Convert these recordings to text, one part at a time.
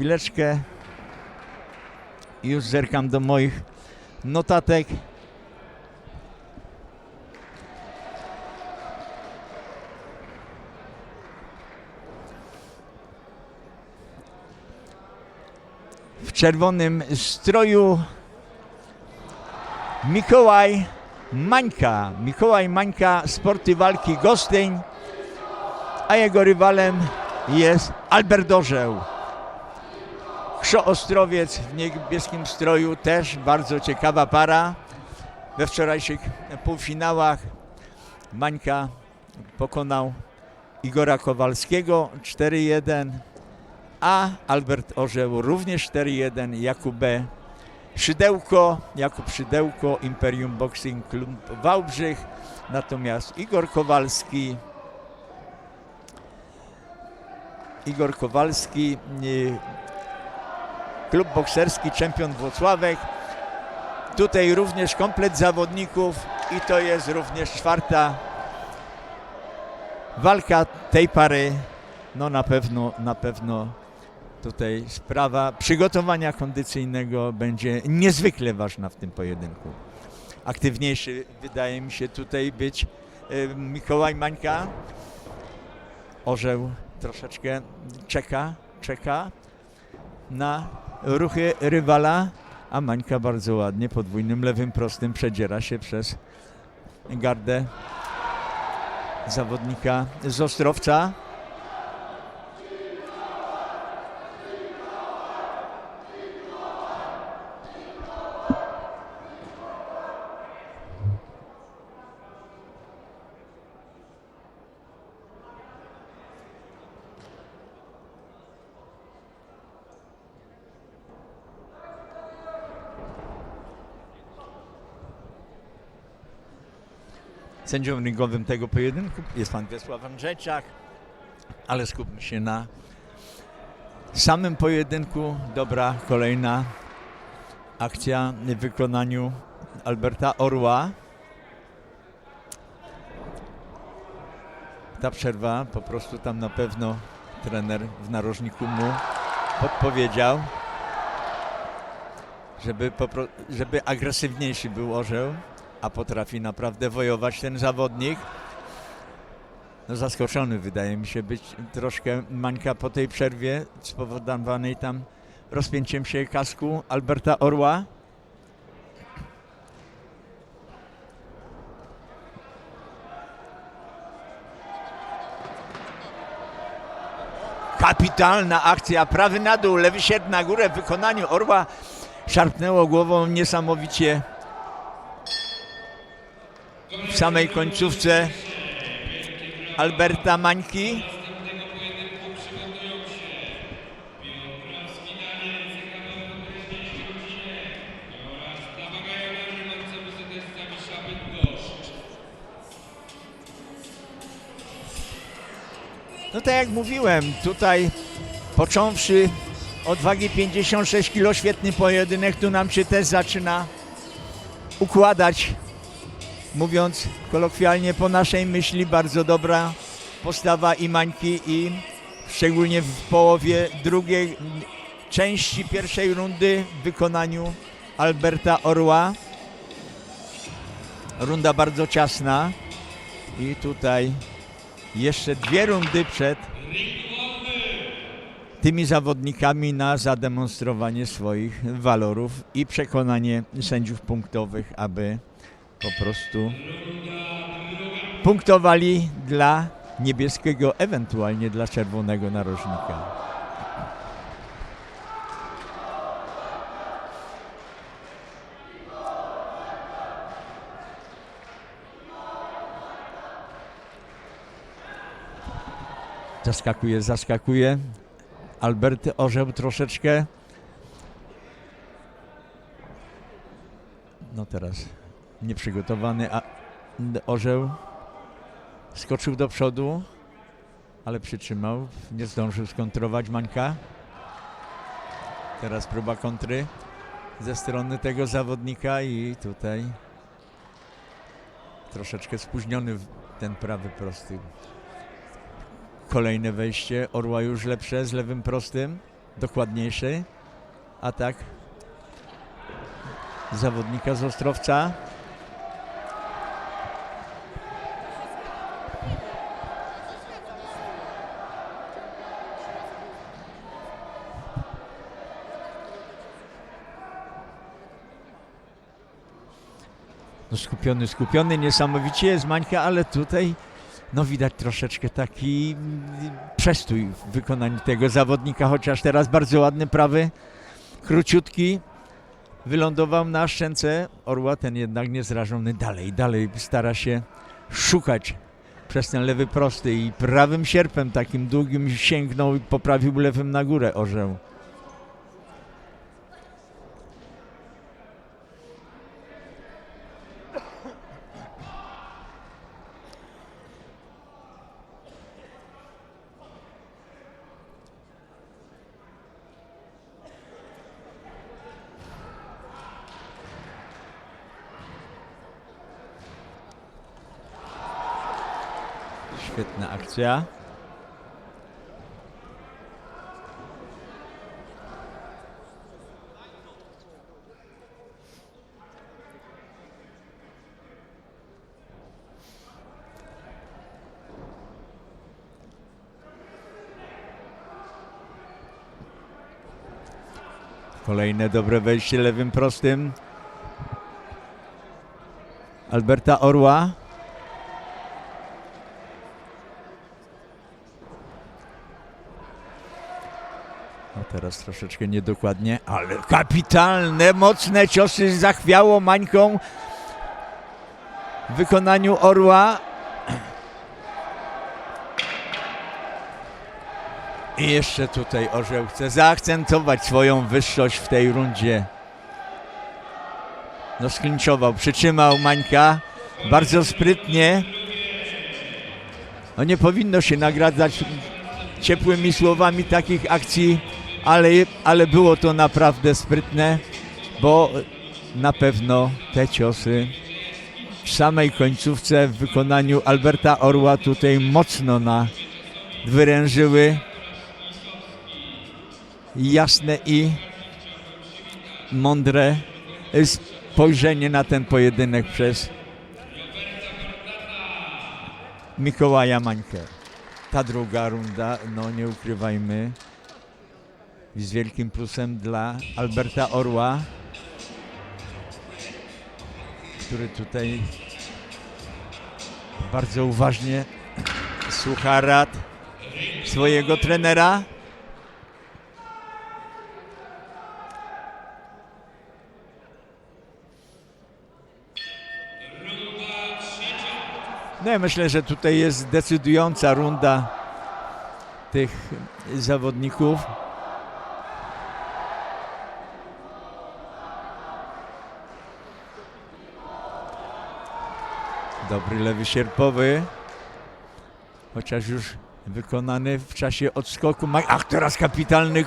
chwileczkę. Już zerkam do moich notatek. W czerwonym stroju Mikołaj Mańka. Mikołaj Mańka, sporty walki Gostyń, a jego rywalem jest Albert Orzeł. Krzo Ostrowiec w niebieskim stroju, też bardzo ciekawa para. We wczorajszych półfinałach Mańka pokonał Igora Kowalskiego 4-1, a Albert Orzeł również 4-1, Jakub B. Szydełko, Jakub Szydełko, Imperium Boxing Club Wałbrzych, natomiast Igor Kowalski, Igor Kowalski, y, klub bokserski Czempion Włocławek. Tutaj również komplet zawodników i to jest również czwarta walka tej pary. No na pewno, na pewno tutaj sprawa przygotowania kondycyjnego będzie niezwykle ważna w tym pojedynku. Aktywniejszy wydaje mi się tutaj być Mikołaj Mańka. Orzeł troszeczkę czeka, czeka na ruchy rywala, a Mańka bardzo ładnie podwójnym lewym prostym przedziera się przez gardę zawodnika z Ostrowca. Sędzią ringowym tego pojedynku jest pan Wiesław Andrzejczak, ale skupmy się na samym pojedynku. Dobra, kolejna akcja w wykonaniu Alberta Orła. Ta przerwa po prostu tam na pewno trener w narożniku mu podpowiedział, żeby, żeby agresywniejszy był orzeł a potrafi naprawdę wojować ten zawodnik. No zaskoczony wydaje mi się być troszkę Mańka po tej przerwie spowodowanej tam rozpięciem się kasku Alberta Orła. Kapitalna akcja, prawy na dół, lewy sierp na górę w wykonaniu Orła. Szarpnęło głową niesamowicie samej końcówce Alberta Mańki. No tak jak mówiłem, tutaj począwszy od wagi 56 kg, świetny pojedynek, tu nam się też zaczyna układać mówiąc kolokwialnie po naszej myśli, bardzo dobra postawa i Mańki i szczególnie w połowie drugiej części pierwszej rundy w wykonaniu Alberta Orła. Runda bardzo ciasna i tutaj jeszcze dwie rundy przed tymi zawodnikami na zademonstrowanie swoich walorów i przekonanie sędziów punktowych, aby po prostu punktowali dla niebieskiego, ewentualnie dla czerwonego narożnika. Zaskakuje, zaskakuje. Albert orzeł troszeczkę. No teraz nieprzygotowany a orzeł skoczył do przodu, ale przytrzymał. Nie zdążył skontrować Mańka. Teraz próba kontry ze strony tego zawodnika i tutaj troszeczkę spóźniony ten prawy prosty. Kolejne wejście Orła już lepsze z lewym prostym. dokładniejszy atak zawodnika z Ostrowca. No skupiony, skupiony, niesamowicie jest Mańka, ale tutaj no widać troszeczkę taki mm, przestój w wykonaniu tego zawodnika, chociaż teraz bardzo ładny prawy, króciutki, wylądował na szczęce Orła, ten jednak niezrażony dalej, dalej stara się szukać przez ten lewy prosty i prawym sierpem takim długim sięgnął i poprawił lewym na górę orzeł. Świetna akcja. Kolejne dobre wejście lewym prostym. Alberta Orła. No teraz troszeczkę niedokładnie, ale kapitalne, mocne ciosy zachwiało Mańką w wykonaniu Orła. I jeszcze tutaj Orzeł chce zaakcentować swoją wyższość w tej rundzie. No sklinczował, przytrzymał Mańka bardzo sprytnie. No nie powinno się nagradzać ciepłymi słowami takich akcji, ale, ale było to naprawdę sprytne, bo na pewno te ciosy w samej końcówce w wykonaniu Alberta Orła tutaj mocno na wyrężyły. Jasne i mądre spojrzenie na ten pojedynek przez Mikołaja Mańkę. Ta druga runda, no nie ukrywajmy, z wielkim plusem dla Alberta Orła, który tutaj bardzo uważnie słucha rad swojego trenera. No ja myślę, że tutaj jest decydująca runda tych zawodników. Dobry lewy sierpowy, chociaż już wykonany w czasie odskoku. Ach, teraz kapitalny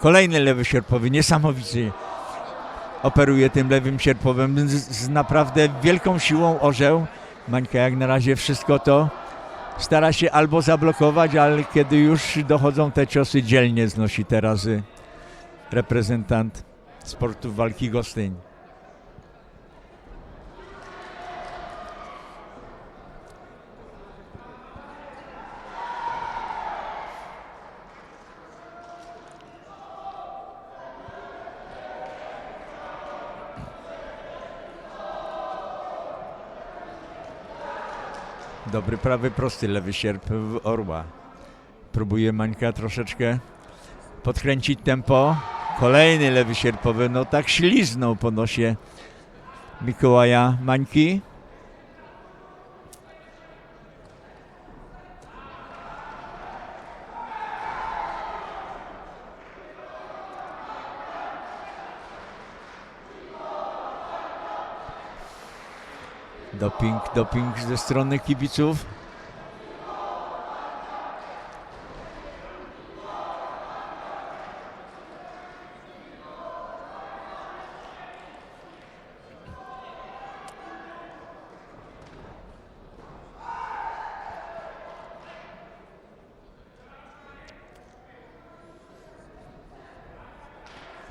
kolejny lewy sierpowy, niesamowity. Operuje tym lewym sierpowym z, z naprawdę wielką siłą orzeł. Mańka jak na razie wszystko to stara się albo zablokować, ale kiedy już dochodzą te ciosy, dzielnie znosi teraz y, reprezentant sportu walki Gostyń. Dobry prawy prosty, lewy sierp w Orła. Próbuje Mańka troszeczkę podkręcić tempo. Kolejny lewy sierpowy, no tak śliznął po nosie Mikołaja Mańki. Doping, doping ze strony kibiców.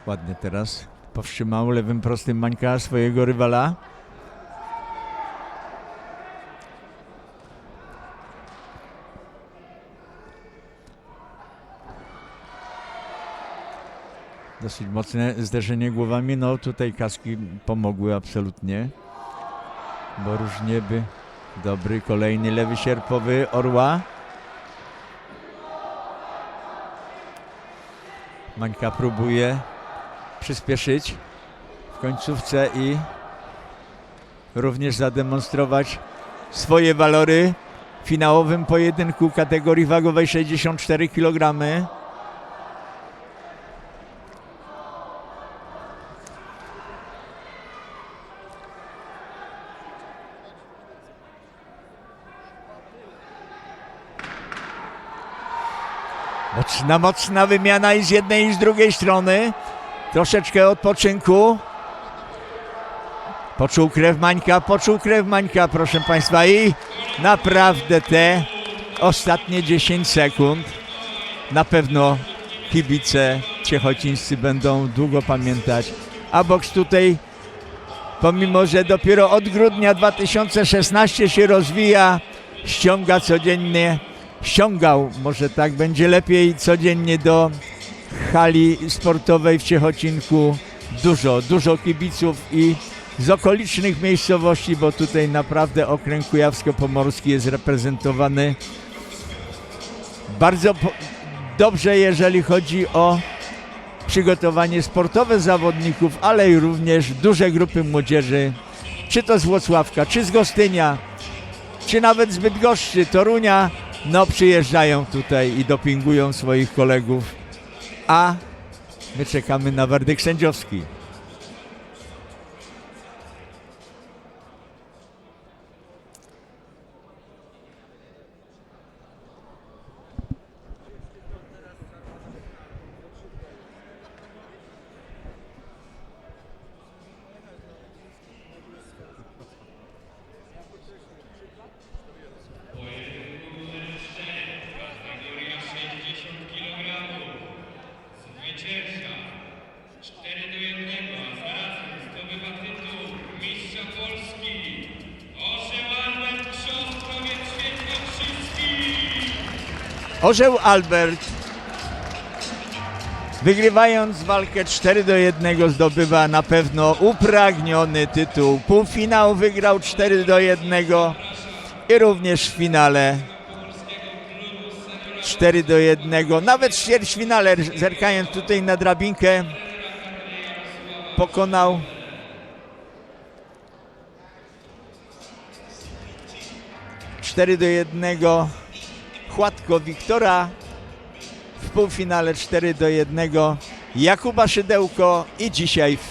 Ładnie teraz powstrzymał lewym prostym Mańka swojego rywala. Dosyć mocne zderzenie głowami. No tutaj kaski pomogły absolutnie. Bo różnie by. Dobry kolejny lewy sierpowy Orła. Mańka próbuje przyspieszyć w końcówce i również zademonstrować swoje walory w finałowym pojedynku kategorii wagowej 64 kg. Mocna, mocna wymiana i z jednej i z drugiej strony. Troszeczkę odpoczynku. Poczuł krew Mańka, poczuł krew Mańka, proszę Państwa. I naprawdę te ostatnie 10 sekund na pewno kibice ciechocińscy będą długo pamiętać. A boks tutaj, pomimo że dopiero od grudnia 2016 się rozwija, ściąga codziennie ściągał, może tak będzie lepiej, codziennie do hali sportowej w Ciechocinku. Dużo, dużo kibiców i z okolicznych miejscowości, bo tutaj naprawdę okręg kujawsko-pomorski jest reprezentowany bardzo dobrze, jeżeli chodzi o przygotowanie sportowe zawodników, ale i również duże grupy młodzieży, czy to z Włocławka, czy z Gostynia, czy nawet z Bydgoszczy, Torunia, no przyjeżdżają tutaj i dopingują swoich kolegów, a my czekamy na werdykt sędziowski. Orzeł Albert, wygrywając walkę 4 do 1, zdobywa na pewno upragniony tytuł. Półfinał wygrał 4 do 1 i również w finale 4 do 1. Nawet w ćwierćfinale, zerkając tutaj na drabinkę, pokonał cztery do jednego Chładko Wiktora w półfinale 4 do 1 Jakuba Szydełko i dzisiaj w